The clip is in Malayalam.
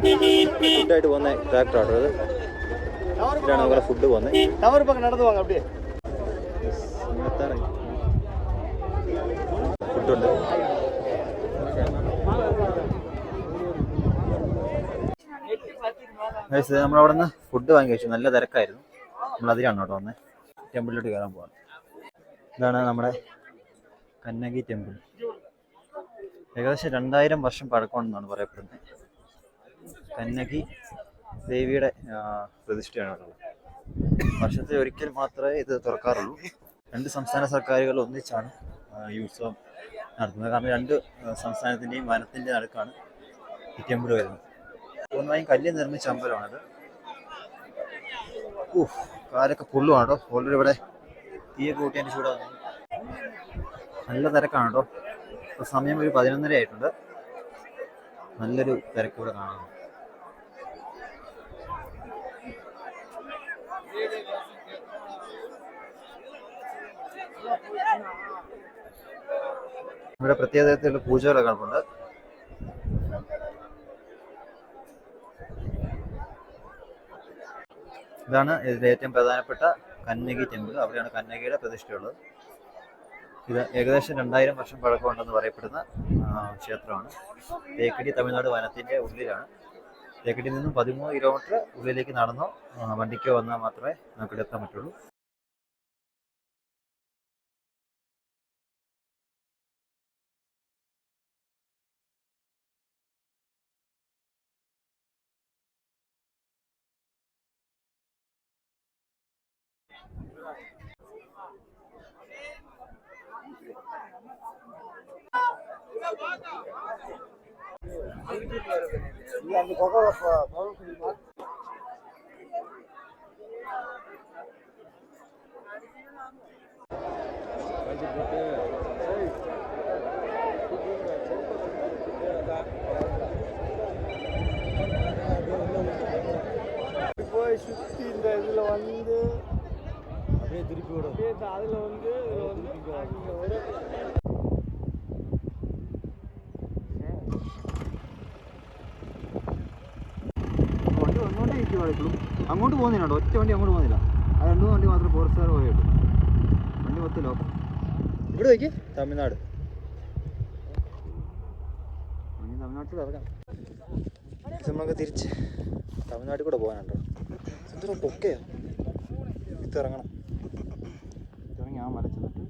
ഫുഡായിട്ട് പോകുന്ന ട്രാക്ടറാണ് അത് ഇതാണ് അവരുടെ ഫുഡ് പോകുന്നത്. ഫുഡുണ്ട്. നമ്മളവിടെ നിന്ന് ഫുഡ് വാങ്ങി വെച്ചു നല്ല തിരക്കായിരുന്നു. നമ്മൾ അതിലാണ് കേട്ടോ വന്നത് ടെമ്പിളിലോട്ട് കയറാൻ പോവാണ്. ഇതാണ് നമ്മുടെ കന്നകി ടെമ്പിൾ. ഏകദേശം രണ്ടായിരം വർഷം പഴക്കമുണ്ടെന്നാണ് പറയപ്പെടുന്നത്. കന്നകി ദേവിയുടെ പ്രതിഷ്ഠയാണ് വർഷത്തിൽ ഒരിക്കൽ മാത്രമേ ഇത് തുറക്കാറുള്ളൂ. രണ്ട് സംസ്ഥാന സർക്കാരുകൾ ഒന്നിച്ചാണ് ഈ ഉത്സവം നടത്തുന്നത്. കാരണം രണ്ട് സംസ്ഥാനത്തിന്റെയും വനത്തിന്റെ നടുക്കാണ് ഈ ടെമ്പിൾ വരുന്നത്. പൂർണമായും കല്ല് നിർമ്മിച്ച അമ്പലമാണത്. ഊഹ് കാലൊക്കെ പുള്ളുവാണോ കേട്ടോ ഓൾറെഡി ഇവിടെ തീയൊക്കെ കൂട്ടിയതിന്റെ ചൂട് നല്ല തിരക്കാണ് സമയം ഒരു പതിനൊന്നര ആയിട്ടുണ്ട്. നല്ലൊരു തിരക്ക് ഇവിടെ കാണുന്നു. ഇവിടെ പ്രത്യേക തരത്തിലുള്ള പൂജകളൊക്കെ നടപ്പുണ്ട്. ഇതാണ് ഇതിലെ ഏറ്റവും പ്രധാനപ്പെട്ട കന്നകി ടെമ്പിൾ. അവിടെയാണ് കന്നകിയുടെ പ്രതിഷ്ഠയുള്ളത്. ഇത് ഏകദേശം രണ്ടായിരം വർഷം പഴക്കമുണ്ടെന്ന് പറയപ്പെടുന്ന ക്ഷേത്രമാണ്. തേക്കടി തമിഴ്നാട് വനത്തിന്റെ ഉള്ളിലാണ്. തേക്കടിയിൽ നിന്നും പതിമൂന്ന് കിലോമീറ്റർ ഉള്ളിലേക്ക് നടന്നോ വണ്ടിക്കോ വന്നാൽ മാത്രമേ നമുക്കിവിടെ എത്താൻ പറ്റുള്ളൂ. அந்த கொகை பவர் குடிமா போய் சுற்றி இந்த இதில் வந்து அப்படியே திருப்பி விடும் அதில் வந்து இதில் வந்து ഇപ്പോഴും അങ്ങോട്ട് പോകുന്നില്ല കേട്ടോ ഒറ്റ വണ്ടി അങ്ങോട്ട് പോകുന്നില്ല. ആ രണ്ട് വണ്ടി മാത്രം ഫോറസ്റ്റുകാർ പോയിട്ടു വണ്ടി മൊത്തം ലോക്കം. ഇവിടെ നോക്കി. തമിഴ്നാട്. ഇനി തമിഴ്നാട്ടിൽ ഇറങ്ങാം. നമുക്ക് തിരിച്ച് തമിഴ്നാട്ടിൽ കൂടെ പോകാനുണ്ടോ? എന്തൊരു പൊക്കയാ. ഇത് ഇറങ്ങണം. ഇറങ്ങി ആ മല ചെന്നിട്ട്